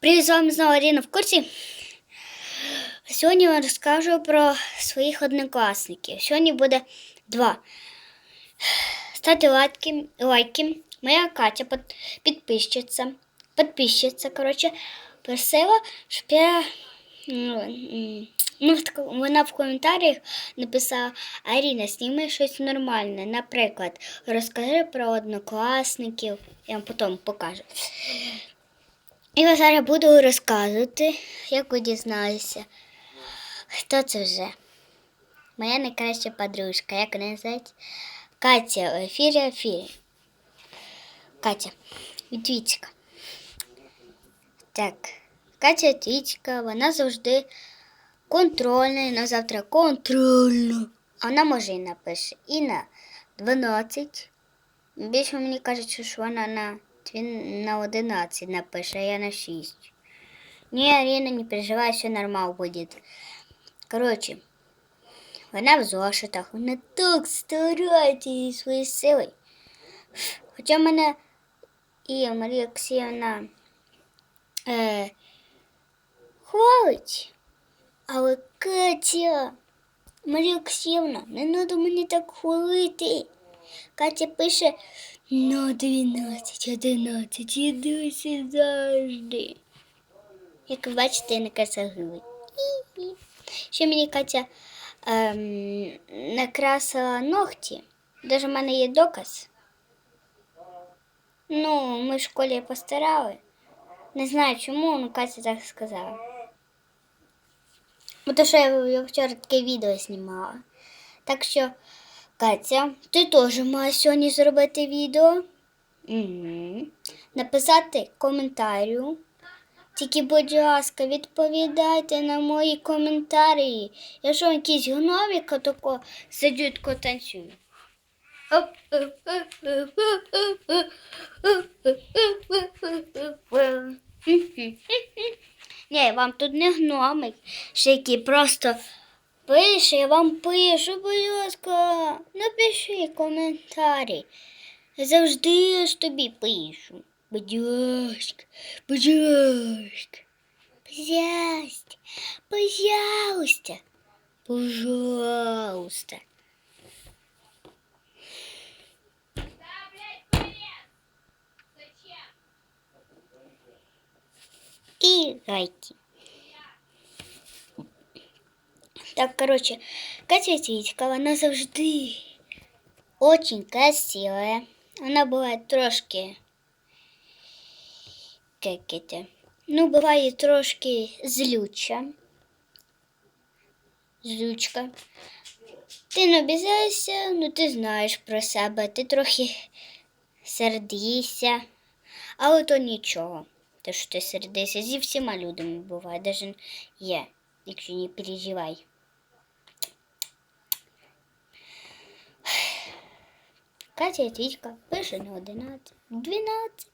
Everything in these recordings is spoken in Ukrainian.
Привіт, з вами знову Аріна в курсі. Сьогодні я розкажу про своїх однокласників. Сьогодні буде два. Ставте лайки, лайки. Моя Катя під- підписчиця. Підписчиця, коротше, просила, щоб я. Ну, вона в коментарях написала Аріна, зніми щось нормальне. Наприклад, розкажи про однокласників. Я вам потім покажу. Я зараз буду розказувати, як ви дізналися, хто це вже. Моя найкраща подружка, як вона називається? Катя в ефірі ефірі. Катя, Вітвічка. Так, Катя Вітвічка, вона завжди контрольна, на завтра контрольна. Вона може і напише і на 12. Більше мені кажуть, що вона на, дві- на 11 напише, а я на 6. Ні, Арина, не переживай, все нормально буде. Коротше, вона в зошитах, вона так старається свої сили. Хоча мене і Марія Олексіївна е, хвалить. Але Катя, Марія Олексіївна, не треба мене так хвалити. Катя пише на 12, 11 і завжди. Як ви бачите, я не касагую. Ще мені Катя ем, накрасила ногті. Даже в мене є доказ. Ну, ми в школі постарали. Не знаю чому, але Катя так сказала. Бо то, що я вчора таке відео знімала. Так що, Катя, ти теж маєш сьогодні зробити відео. Угу. Написати коментарю. Тільки, будь ласка, відповідайте на мої коментарі. Я що, якийсь гновік тако тако танцюю. Ні, вам тут не гномик, ще який просто пише, я вам пишу, будь ласка, напиши коментарі. Я завжди ж тобі пишу. Будь ласка, будь ласка. Пожалуйста, пожалуйста, пожалуйста. И лайки. Так, короче, Катя Тітька, вона завжди очень красивая. Вона буває трошки, як это, ну, буває трошки злюча. Злючка. Ти не обізайся, ну ти знаєш про себе, ти трохи сердишся, але то нічого. Те, що ти сердишся, зі всіма людьми буває, навіть є, якщо не переживай. Катя Твічка пише на 11, 12,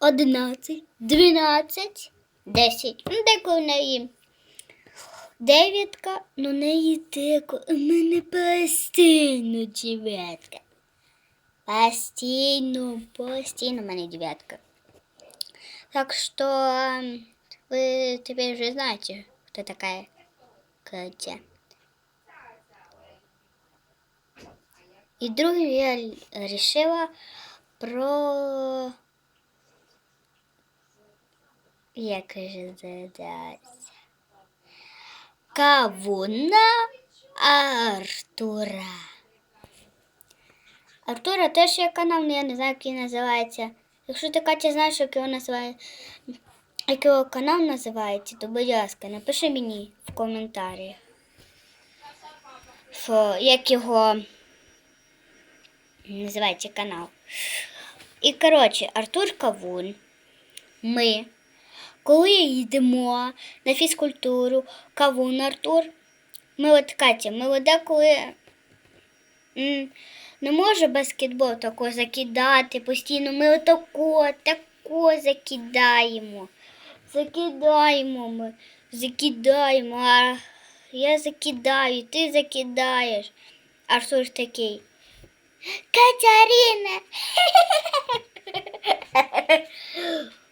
11, 12, 10. Ну, деколи в неї дев'ятка, ну неї деко. У мене постійно дев'ятка. Постійно, постійно в мене дев'ятка. Так что ем, вы теперь уже знаете, кто такая Катя. І другим я рішила про. Як же задаться? Кавуна Артура. Артура теж є канал, але я не знаю, як він називається. Якщо ти Катя знаєш, як його називає, як його канал називається, то будь ласка, напиши мені в коментарях. Що, як його називається канал. І, коротше, Артур Кавун. Ми, коли йдемо на фізкультуру, Кавун Артур, ми от Катя, ми от деколи не може баскетбол тако закидати постійно. Ми отако, тако закидаємо. Закидаємо ми, закидаємо. А я закидаю, ти закидаєш. Артур такий. Катерина.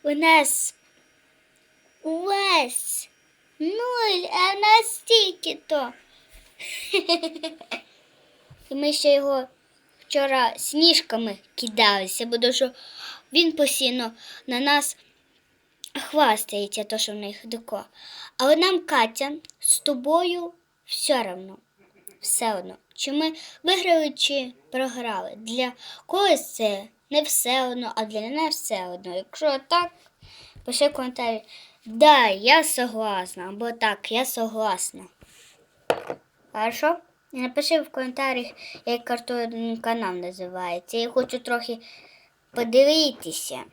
У нас Увесь. Нуль, а в нас стільки то. І ми ще його вчора сніжками кидалися, бо що він постійно на нас хвастається, то, що в них дико. Але нам, Катя, з тобою все одно. Все одно. Чи ми виграли, чи програли. Для когось це не все одно, а для нас все одно. Якщо так, пиши коментарі. Да, я согласна, або так, я согласна. Хорошо? Напиши в коментарях, як картон канал називається. Я хочу трохи подивитися.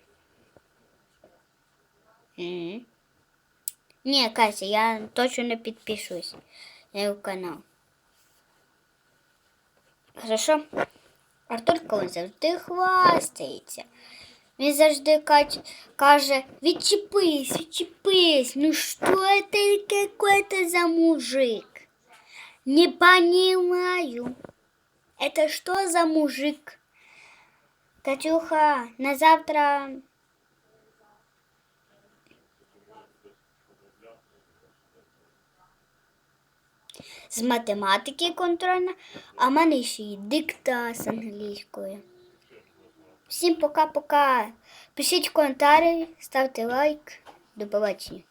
Ні, Катя, я точно не підпишусь на його канал. Хорошо? Артурко він завжди хвастається. Він завжди кать- каже, відчепись, відчепись. Ну що це какой-то за мужик? Не понимаю. Это что за мужик? Катюха, на завтра з математики контрольна, а в мене ще й дикта з англійською. Всім пока-пока. Пишіть коментарі, ставте лайк. До побачення.